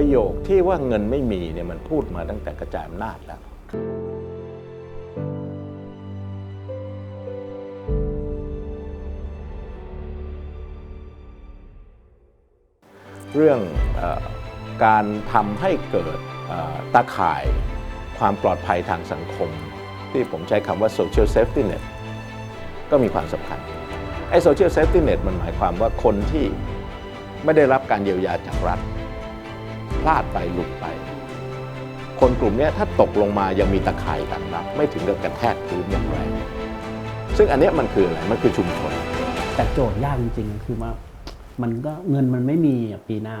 ประโยคที่ว่าเงินไม่มีเนี่ยมันพูดมาตั้งแต่กระจายอำนาจแล้วเรื่องอการทำให้เกิดตาข่ายความปลอดภัยทางสังคม ที่ผมใช้คำว่า social safety net ก็มีความสำคัญ ไอ้ social safety net มันหมายความว่าคนที่ไม่ได้รับการเยียวยาจากรัฐ ลาดไปหลุดไป คนกลุ่มเนี้ยถ้าตกลงมายังมีตะข่ายกันรับ ไม่ถึงกับกระแทกพื้นอย่างแรงซึ่งอันเนี้ยมันคืออะไร มันคือชุมชน แต่โจทย์ยากจริงๆ คือว่ามันก็เงินมันไม่มีอะปีหน้า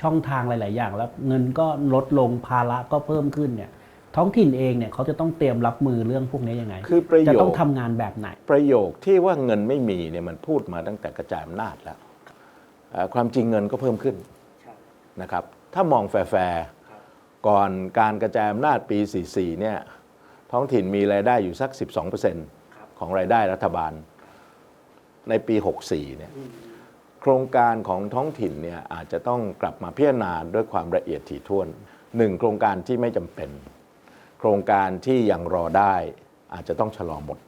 ช่องทางหลาย ๆ อย่างแล้วเงินก็ลดลงภาระก็เพิ่มขึ้นเนี่ยท้องถิ่นเองเนี่ยเขาจะต้องเตรียมรับมือเรื่องพวกนี้ยังไง คือประโยจะคต้องทำงานแบบไหน ประโยคที่ว่าเงินไม่มีเนี่ยมันพูดมาตั้งแต่กระจายอำนาจแล้วเอ่อความจริงเงินก็เพิ่มขึ้นนะครับ ถ้ามองแฟร์ๆก่อนการกระจายอำนาจปี 44 เนี่ยท้องถิ่นมีรายได้อยู่สัก 12%ของรายได้รัฐบาล ในปี 64 เนี่ยโครงการของท้องถิ่นเนี่ยอาจจะต้องกลับมาพิจารณาด้วยความละเอียดถี่ถ้วนหนึ่งโครงการที่ไม่จำเป็น โครงการที่ยังรอได้อาจจะต้องชะลอหมด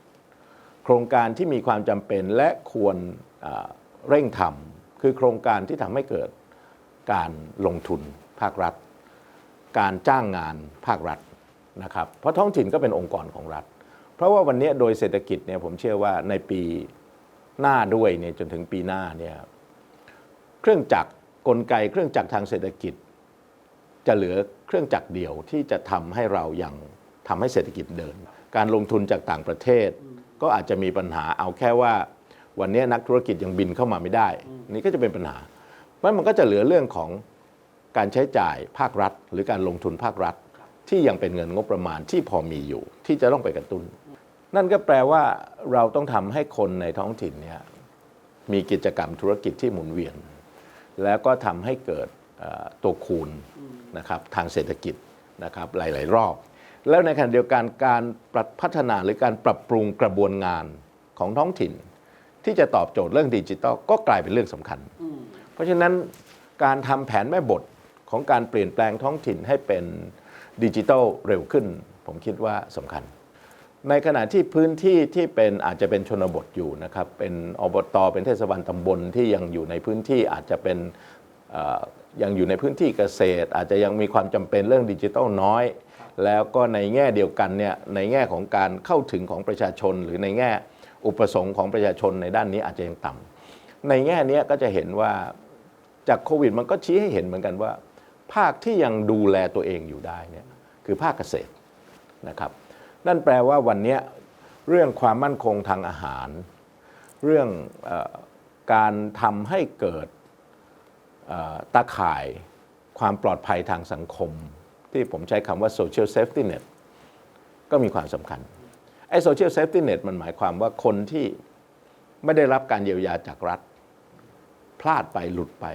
โครงการที่มีความจำเป็นและควรเอ่อเร่งทำคือโครงการที่ทำให้เกิด การลงทุนภาครัฐ การจ้างงานภาครัฐนะครับเพราะท้องถิ่นก็เป็นองค์กรของรัฐ เพราะว่าวันนี้โดยเศรษฐกิจเนี่ยผมเชื่อว่าในปีหน้าด้วยเนี่ยจนถึงปีหน้าเนี่ยเครื่องจักรกลไกเครื่องจักรทางเศรษฐกิจ จะเหลือเครื่องจักรเดียวที่จะทำให้เรายังทำให้เศรษฐกิจเดิน การลงทุนจากต่างประเทศ ก็อาจจะมีปัญหาเอาแค่ว่า วันนี้นักธุรกิจยังบินเข้ามาไม่ได้ นี่ก็จะเป็นปัญหา เพราะมันก็จะเหลือเรื่องของการใช้จ่ายภาครัฐ หรือการลงทุนภาครัฐ ที่ยังเป็นเงินงบประมาณที่พอมีอยู่ ที่จะต้องไปกระตุ้น นั่นก็แปลว่าเราต้องทำให้คนในท้องถิ่นเนี่ยมีกิจกรรมธุรกิจที่หมุนเวียน แล้วก็ทำให้เกิดเอ่อตัวคูณนะครับทางเศรษฐกิจนะครับหลาย ๆ รอบ แล้วในขณะเดียวกันการปรับพัฒนาหรือการปรับปรุงกระบวนงานของท้องถิ่น ที่จะตอบโจทย์เรื่องดิจิทัลก็กลายเป็นเรื่องสำคัญ เพราะฉะนั้นการทำแผนแม่บทของการเปลี่ยนแปลงท้องถิ่นให้เป็นดิจิทัลเร็วขึ้น ผมคิดว่าสำคัญ ในขณะที่พื้นที่ที่เป็นอาจจะเป็นชนบทอยู่นะครับ เป็นอบตเป็นเทศบาลตำบลที่ยังอยู่ในพื้นที่อาจจะเป็นยังอยู่ในพื้นที่เกษตร อาจจะยังมีความจำเป็นเรื่องดิจิทัลน้อย แล้วก็ในแง่เดียวกันเนี่ยในแง่ของการเข้าถึงของประชาชน หรือในแง่อุปสงค์ของประชาชนในด้านนี้อาจจะยังต่ำ ในแง่นี้ก็จะเห็นว่าจากโควิดมันก็ชี้ให้เห็นเหมือนกันว่า ภาคที่ยังดูแลตัวเองอยู่ได้เนี่ยคือภาคเกษตรนะครับ นั่นแปลว่าวันนี้เรื่องความมั่นคงทางอาหาร เรื่องอการทำให้เกิดตาข่ายความปลอดภัยทางสังคม ที่ผมใช้คำว่า social safety net ก็มีความสำคัญ ไอ้ social safety net มันหมายความว่าคนที่ไม่ได้รับการเยียวยาจากรัฐ พลาดไปหลุดไป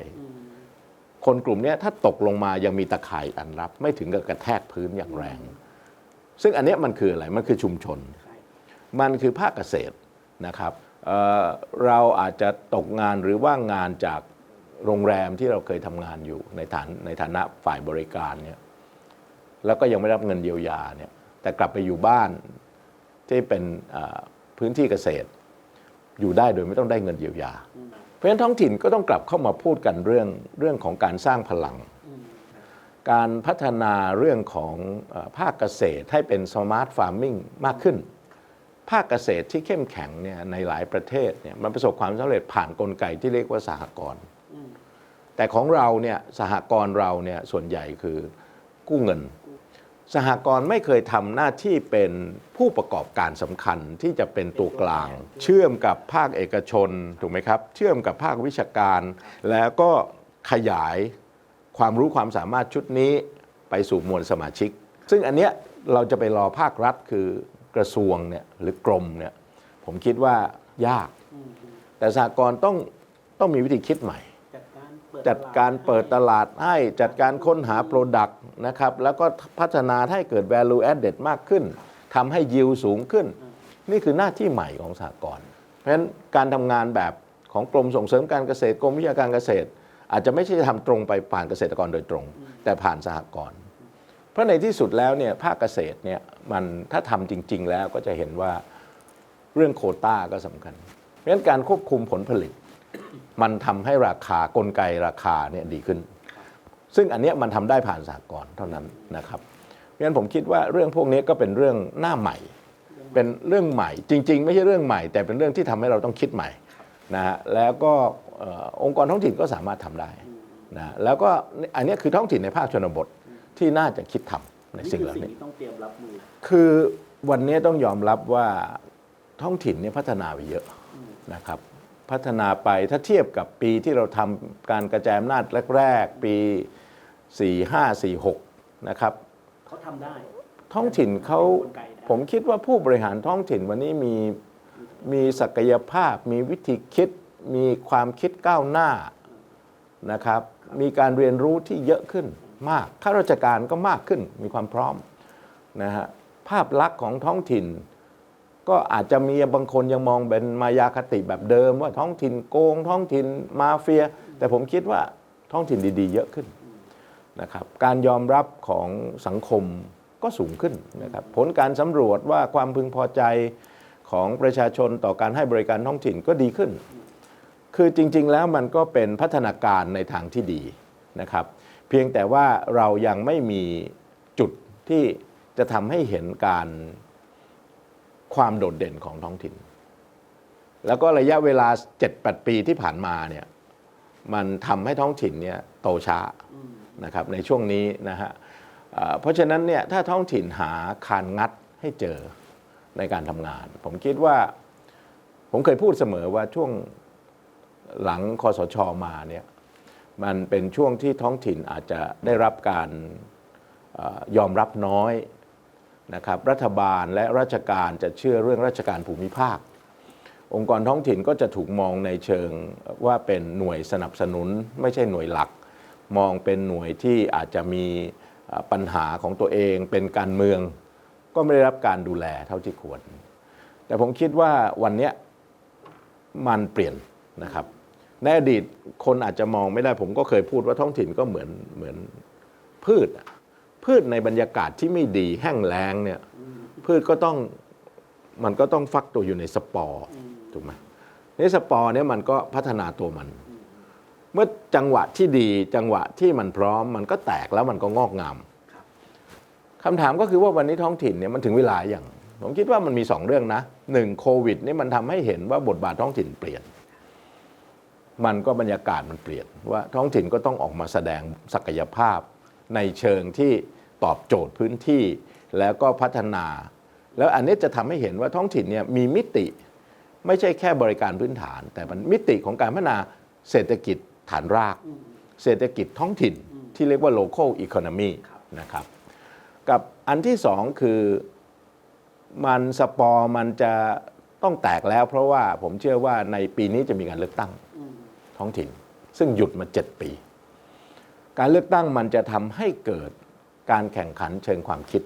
คนกลุ่มเนี้ยถ้าตกลงมายังมีตะข่ายอันรับ ไม่ถึงกับกระแทกพื้นอย่างแรง ซึ่งอันเนี้ยมันคืออะไร มันคือชุมชน มันคือภาคเกษตรนะครับเอ่อเราอาจจะตกงานหรือว่างงานจากโรงแรมที่เราเคยทำงานอยู่ในฐานในฐานะฝ่ายบริการเนี่ยแล้วก็ยังไม่รับเงินเยียวยาเนี่ยแต่กลับไปอยู่บ้านที่เป็นเอ่อพื้นที่เกษตร อยู่ได้โดยไม่ต้องได้เงินเยียวยา เพราะฉะนั้นท้องถิ่นก็ต้องกลับเข้ามาพูดกันเรื่องเรื่องของการสร้างพลัง การพัฒนาเรื่องของเอ่อภาคเกษตรให้เป็นสมาร์ทฟาร์มิงมากขึ้น ภาคเกษตรที่เข้มแข็งเนี่ยในหลายประเทศเนี่ยมันประสบความสำเร็จผ่านนกลไกที่เรียกว่าสหกรณ์แต่ของเราเนี่ยสหกรณ์เราเนี่ยส่วนใหญ่คือกู้เงิน สหกรณ์ไม่เคยทำหน้าที่เป็นผู้ประกอบการสำคัญที่จะเป็นตัวกลาง เชื่อมกับภาคเอกชนถูกไหมครับ เชื่อมกับภาควิชาการ แล้วก็ขยายความรู้ความสามารถชุดนี้ไปสู่มวลสมาชิก ซึ่งอันเนี้ยเราจะไปรอภาครัฐคือกระทรวงเนี่ยหรือกรมเนี่ยผมคิดว่ายาก แต่สหกรณ์ต้องต้องมีวิธีคิดใหม่ จัดการเปิดตลาดให้จัดการค้นหา Product นะครับแล้วก็พัฒนาให้เกิด value added มากขึ้นทำให้ยิวสูงขึ้น นี่คือหน้าที่ใหม่ของสหกรณ์เพราะฉะนั้นการทำงานแบบของกรมส่งเสริมการเกษตรกรมวิชาการเกษตร อาจจะไม่ใช่ทำตรงไปผ่านเกษตรกรโดยตรง แต่ผ่านสหกรณ์เพราะในที่สุดแล้วเนี่ยภาคเกษตรเนี่ยมันถ้าทำจริง ๆ แล้วก็จะเห็นว่าเรื่องโคต้าก็สำคัญ เพราะฉะนั้นการควบคุมผลผลิต มันทำให้ราคากลไกราคาเนี่ยดีขึ้น ซึ่งอันเนี้ยมันทำได้ผ่านสหกรณ์เท่านั้นนะครับเพราะฉะนั้นผมคิดว่าเรื่องพวกนี้ก็เป็นเรื่องหน้าใหม่ เป็นเรื่องใหม่ จริง ๆ ไม่ใช่เรื่องใหม่ แต่เป็นเรื่องที่ทำให้เราต้องคิดใหม่นะฮะแล้วก็เอ่อองค์กรท้องถิ่นก็สามารถทำได้นะแล้วก็อันเนี้ยคือท้องถิ่นในภาคชนบทที่น่าจะคิดทำในสิ่งเหล่านี้ต้องเตรียมรับมือคือวันนี้ต้องยอมรับว่าท้องถิ่นเนี่ยพัฒนาไปเยอะนะครับ พัฒนาไปถ้าเทียบกับปีที่เราทำการกระจายอำนาจแรกๆ ปี 4 5 4 6 นะครับเขาทำได้ ท้องถิ่นเขากลไกได้ผมคิดว่าผู้บริหารท้องถิ่นวันนี้มีมีศักยภาพ มีวิธีคิด มีความคิดก้าวหน้านะครับ มีการเรียนรู้ที่เยอะขึ้นมากข้าราชการก็มากขึ้นมีความพร้อมนะฮะภาพลักษณ์ของท้องถิ่น ก็อาจจะมีบางคนยังมองเป็นมายาคติแบบเดิม ว่าท้องถิ่นโกง ท้องถิ่นมาเฟีย แต่ผมคิดว่าท้องถิ่นดีๆ เยอะขึ้นนะครับการยอมรับของสังคมก็สูงขึ้นนะครับผลการสำรวจว่าความพึงพอใจของประชาชนต่อการให้บริการท้องถิ่นก็ดีขึ้น คือจริงๆแล้วมันก็เป็นพัฒนาการในทางที่ดีนะครับ เพียงแต่ว่าเรายังไม่มีจุดที่จะทำให้เห็นการ ความโดดเด่นของท้องถิ่น แล้วก็ระยะเวลา 7-8 ปีที่ผ่านมาเนี่ยมันทำให้ท้องถิ่นเนี่ยโตช้านะครับในช่วงนี้นะฮะเพราะฉะนั้นเนี่ยถ้าท้องถิ่นหาคานงัดให้เจอในการทำงาน ผมคิดว่าผมเคยพูดเสมอว่าช่วงหลังคอสชมาเนี่ยมันเป็นช่วงที่ท้องถิ่นอาจจะได้รับการอยอมรับน้อย นะครับรัฐบาลและราชการจะเชื่อเรื่องราชการภูมิภาค องค์กรท้องถิ่นก็จะถูกมองในเชิงว่าเป็นหน่วยสนับสนุน ไม่ใช่หน่วยหลัก มองเป็นหน่วยที่อาจจะมีปัญหาของตัวเองเป็นการเมือง ก็ไม่ได้รับการดูแลเท่าที่ควร แต่ผมคิดว่าวันนี้มันเปลี่ยนนะครับในอดีตคนอาจจะมองไม่ได้ผมก็เคยพูดว่าท้องถิ่นก็เหมือนเหมือนพืชอะ พืชในบรรยากาศที่ไม่ดีแห้งแล้งเนี่ยพืชก็ต้องมันก็ต้องฟักตัวอยู่ในสปอร์ถูกไหมในสปอร์เนี่ยมันก็พัฒนาตัวมัน เมื่อจังหวะที่ดีจังหวะที่มันพร้อม มันก็แตกแล้วมันก็งอกงามคำถามก็คือว่าวันนี้ท้องถิ่นเนี่ยมันถึงเวลาอย่างผมคิดว่ามันมีสองเรื่องนะหนึ่งโควิดนี่มันทำให้เห็นว่าบทบาทท้องถิ่นเปลี่ยน มันก็บรรยากาศมันเปลี่ยนว่าท้องถิ่นก็ต้องออกมาแสดงศักยภาพในเชิงที่ ตอบโจทย์พื้นที่แล้วก็พัฒนา แล้วอันนี้จะทำให้เห็นว่าท้องถิ่นเนี่ยมีมิติไม่ใช่แค่บริการพื้นฐาน แต่มันมิติของการพัฒนาเศรษฐกิจฐานราก เศรษฐกิจท้องถิ่นที่เรียกว่า local economy นะครับ กับอันที่สองคือมันสปอร์มันจะต้องแตกแล้ว เพราะว่าผมเชื่อว่าในปีนี้จะมีการเลือกตั้งท้องถิ่น ซึ่งหยุดมา 7 ปี การเลือกตั้งมันจะทำให้เกิด การแข่งขันเชิงความคิด